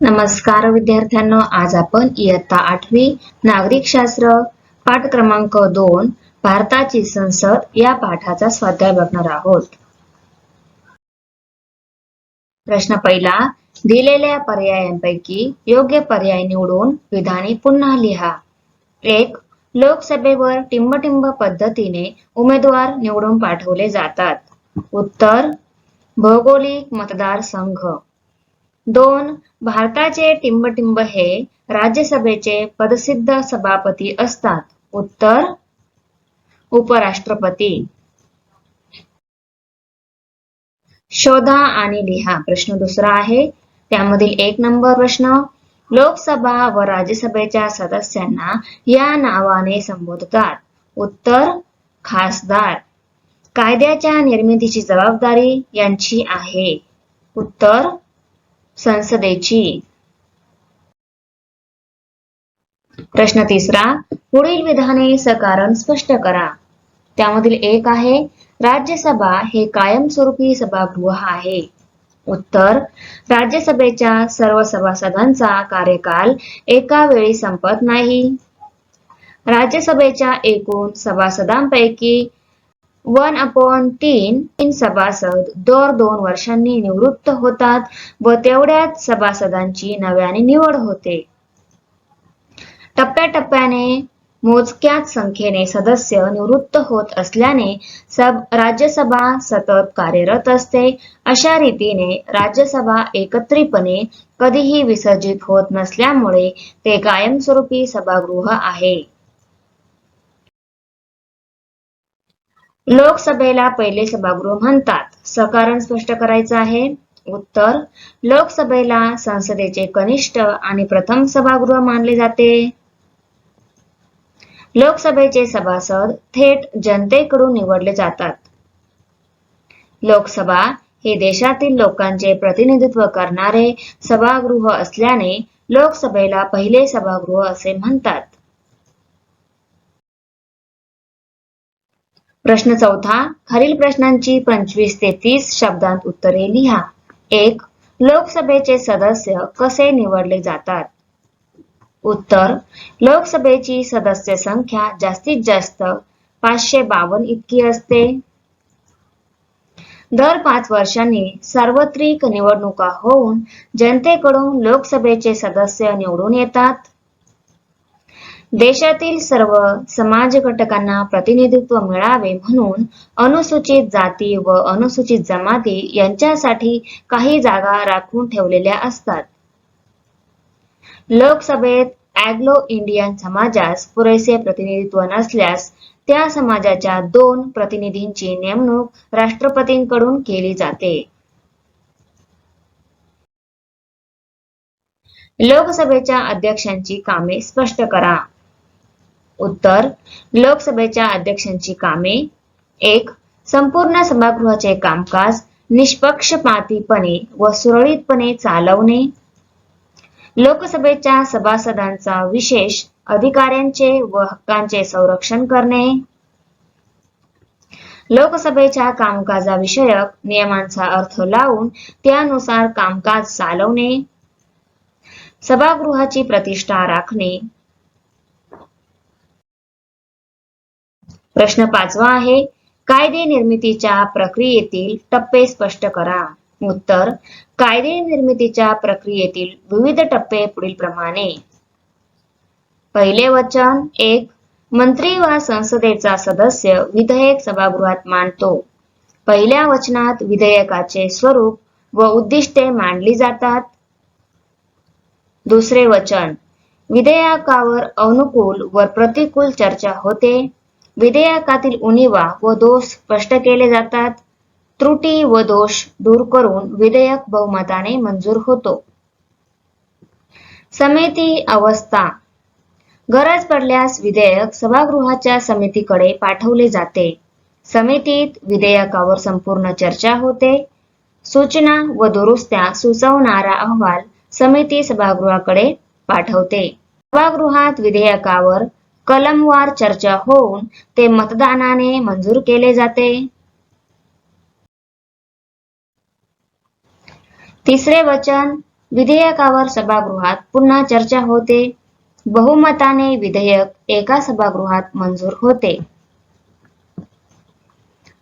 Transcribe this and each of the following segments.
नमस्कार विद्यार्थ्यांनो. आज आपण इयत्ता आठवी नागरिक शास्त्र पाठ क्रमांक दोन भारताची संसद या पाठाचा स्वाध्याय बघणार आहोत. प्रश्न पहिला दिलेल्या पर्यायांपैकी योग्य पर्याय निवडून विधाने पुन्हा लिहा. एक लोकसभेवर टिंबटिंब पद्धतीने उमेदवार निवडून पाठवले जातात. उत्तर भौगोलिक मतदारसंघ. दोन भारताचे टिंबटिंब हे राज्यसभेचे पदसिद्ध सभापती असतात. उत्तर उपराष्ट्रपती. शोधा आणि लिहा प्रश्न दुसरा आहे. त्यामधील एक नंबर प्रश्न लोकसभा व राज्यसभेच्या सदस्यांना या नावाने संबोधतात. उत्तर खासदार. कायद्याच्या निर्मितीची जबाबदारी यांची आहे. उत्तर संसदेची. प्रश्न तिसरा पुढील विधाने सकारण स्पष्ट करा. त्यामधील एक आहे राज्यसभा हे कायमस्वरूपी सभागृह आहे. उत्तर राज्यसभेच्या सर्व सभासदांचा कार्यकाल एका वेळी संपत नाही. राज्यसभेच्या एकूण सभासदांपैकी वन अपॉन तीन तीन सभासद. दर दोन वर्षांनी निवृत्त होतात व तेवढ्याच सभासदांची नव्याने निवड होते. टप्प्याटप्प्याने मोजक्याच संख्येने सदस्य निवृत्त होत असल्याने सब राज्यसभा सतत कार्यरत असते. अशा रीतीने राज्यसभा एकत्रितपणे कधीही विसर्जित होत नसल्यामुळे ते कायमस्वरूपी सभागृह आहे. लोकसभेला पहिले सभागृह म्हणतात. सकारण स्पष्ट करायचं आहे. उत्तर लोकसभेला संसदेचे कनिष्ठ आणि प्रथम सभागृह मानले जाते. लोकसभेचे सभासद थेट जनतेकडून निवडले जातात. लोकसभा हे देशातील लोकांचे प्रतिनिधित्व करणारे सभागृह असल्याने लोकसभेला पहिले सभागृह असे म्हणतात. प्रश्न चौथा खालील प्रश्नांची पंचवीस ते तीस शब्दांत उत्तरे लिहा. एक लोकसभेचे सदस्य कसे निवडले जातात? उत्तर लोकसभेची सदस्य संख्या जास्तीत जास्त पाचशे बावन्न इतकी असते. दर पाच वर्षांनी सार्वत्रिक निवडणुका होऊन जनतेकडून लोकसभेचे सदस्य निवडून येतात. देशातील सर्व समाज घटकांना प्रतिनिधित्व मिळावे म्हणून अनुसूचित जाती व अनुसूचित जमाती यांच्यासाठी काही जागा राखून ठेवलेल्या असतात. लोकसभेत अँग्लो इंडियन समाजास पुरेसे प्रतिनिधित्व नसल्यास त्या समाजाच्या दोन प्रतिनिधींची नेमणूक राष्ट्रपतींकडून केली जाते. लोकसभेच्या अध्यक्षांची कामे स्पष्ट करा. उत्तर लोकसभेच्या अध्यक्षांची कामे. एक संपूर्ण सभागृहाचे कामकाज निष्पक्षपातीपणे व सुरळीतपणे चालवणे. लोकसभेच्या सभासदांचा विशेष अधिकाऱ्यांचे व हक्कांचे संरक्षण करणे. लोकसभेच्या कामकाजाविषयक नियमांचा अर्थ लावून त्यानुसार कामकाज चालवणे. सभागृहाची प्रतिष्ठा राखणे. प्रश्न पाचवा आहे कायदे निर्मितीच्या प्रक्रियेतील टप्पे स्पष्ट करा. उत्तर कायदे निर्मितीच्या प्रक्रियेतील विविध टप्पे पुढील प्रमाणे. पहिले वचन एक मंत्री वा संसदेचा सदस्य विधेयक सभागृहात मांडतो. पहिल्या वचनात विधेयकाचे स्वरूप व उद्दिष्टे मांडली जातात. दुसरे वचन विधेयकावर अनुकूल व प्रतिकूल चर्चा होते. विधेयकातील उणीवा व दोष स्पष्ट केले जातात. त्रुटी व दोष दूर करून विधेयक बहुमताने मंजूर होतो. समिती अवस्था. गरज पडल्यास विधेयक सभागृहाच्या समितीकडे पाठवले जाते. समितीत विधेयकावर संपूर्ण चर्चा होते. सूचना व दुरुस्त्या सुचवणारा अहवाल समिती सभागृहाकडे पाठवते. सभागृहात विधेयकावर कलमवार चर्चा होऊन ते मतदानाने मंजूर केले जाते. तिसरे वचन विधेयकावर सभागृहात पुन्हा चर्चा होते. बहुमताने विधेयक एका सभागृहात मंजूर होते.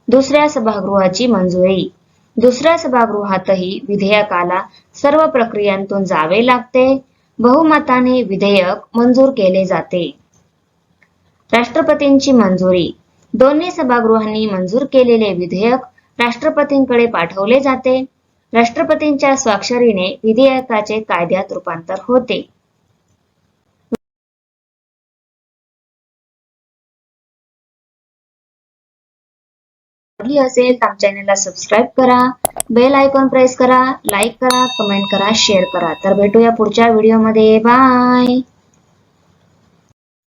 दुसऱ्या सभागृहाची मंजुरी. दुसऱ्या सभागृहातही विधेयकाला सर्व प्रक्रियांतून जावे लागते. बहुमताने विधेयक मंजूर केले जाते. राष्ट्रपतींची मंजुरी. दोन्ही सभागृहांनी मंजूर केलेले विधेयक राष्ट्रपतींकडे पाठवले जाते. राष्ट्रपतींच्या स्वाक्षरीने विधेयकाचे कायद्यात रूपांतर होते. असेल तर चॅनलला सबस्क्राईब करा बेल आयकॉन प्रेस करा लाईक करा कमेंट करा शेअर करा. तर भेटूया पुढच्या व्हिडिओमध्ये बाय